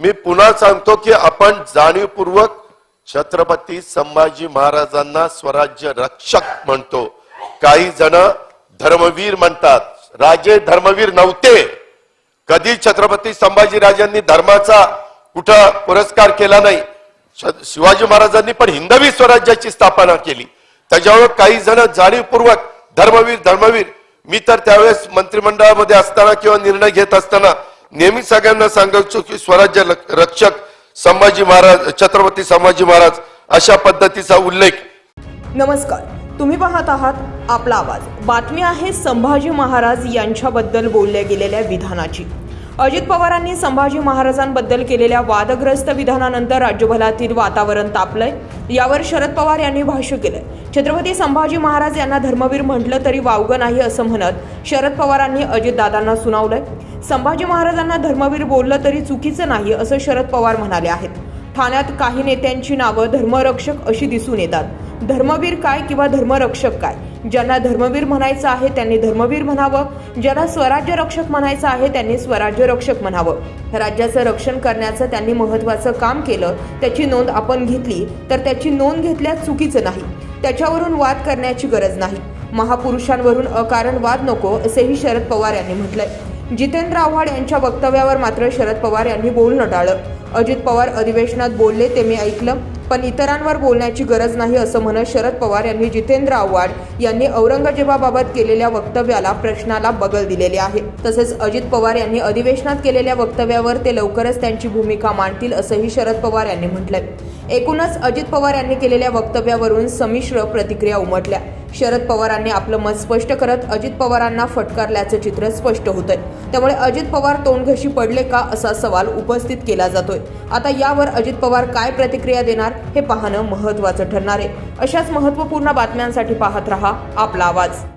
मी पुन्हा सांगतो की आपण जाणीवपूर्वक छत्रपती संभाजी महाराजांना स्वराज्य रक्षक म्हणतो. काही जण धर्मवीर म्हणतात. राजे धर्मवीर नव्हते. कधी छत्रपती संभाजी राजांनी धर्माचा कुठं पुरस्कार केला नाही? शिवाजी महाराजांनी पण हिंदवी स्वराज्याची स्थापना केली. त्याच्यावर काही जण जाणीवपूर्वक धर्मवीर धर्मवीर मी तर त्यावेळेस मंत्रिमंडळामध्ये असताना किंवा निर्णय घेत असताना नेहमी सगळ्यांना सांगायचो की स्वराज्य रक्षक संभाजी महाराज छत्रपती संभाजी महाराज अशा पद्धतीचा उल्लेख. नमस्कार. तुम्ही पाहत आहात आपला आवाज. बातमी आहे संभाजी महाराज यांच्याबद्दल बोलल्या गेलेल्या विधानाची. अजित पवारांनी संभाजी महाराजांबद्दल केलेल्या वादग्रस्त विधानानंतर राज्यभरातील वातावरण तापलंय. यावर शरद पवार यांनी भाष्य केलंय. छत्रपती संभाजी महाराज यांना धर्मवीर म्हटलं तरी वावगं नाही असं म्हणत शरद पवारांनी अजितदादांना सुनावलंय. संभाजी महाराजांना धर्मवीर बोललं तरी चुकीचं नाही असं शरद पवार म्हणाले आहेत. ठाण्यात काही नेत्यांची नावं धर्मरक्षक अशी दिसून येतात. धर्मवीर काय किंवा धर्मरक्षक काय? ज्यांना धर्मवीर म्हणायचं आहे त्यांनी धर्मवीर म्हणावं. ज्यांना स्वराज्य रक्षक म्हणायचं आहे त्यांनी स्वराज्य रक्षक म्हणावं. राज्याचं रक्षण करण्याचं त्यांनी महत्त्वाचं काम केलं त्याची नोंद आपण घेतली तर त्याची नोंद घेतल्यास चुकीचं नाही. त्याच्यावरून वाद करण्याची गरज नाही. महापुरुषांवरून अकारण वाद नको असेही शरद पवार यांनी म्हटलंय. जितेंद्र आव्हाड यांच्या वक्तव्यावर मात्र शरद पवार यांनी बोलणं टाळलं. अजित पवार अधिवेशनात बोलले ते मी ऐकलं. पण इतरांवर बोलण्याची गरज नाही असं म्हणत शरद पवार यांनी जितेंद्र आव्हाड यांनी औरंगजेबाबाबत केलेल्या वक्तव्याला प्रश्नाला बगल दिलेले आहे. तसेच अजित पवार यांनी अधिवेशनात केलेल्या वक्तव्यावर ते लवकरच त्यांची भूमिका मांडतील असंही शरद पवार यांनी म्हटलंय. एकूणच अजित पवार यांनी केलेल्या वक्तव्यावरून संमिश्र प्रतिक्रिया उमटल्या. शरद पवारांनी आपलं मत स्पष्ट करत अजित पवारांना फटकारल्याचं चित्र स्पष्ट होतंय. त्यामुळे अजित पवार तोंडघशी पडले का असा सवाल उपस्थित केला जातोय. आता यावर अजित पवार काय प्रतिक्रिया देणार हे पाहणं महत्त्वाचं ठरणार आहे. अशाच महत्त्वपूर्ण बातम्यांसाठी पाहत रहा आपला आवाज.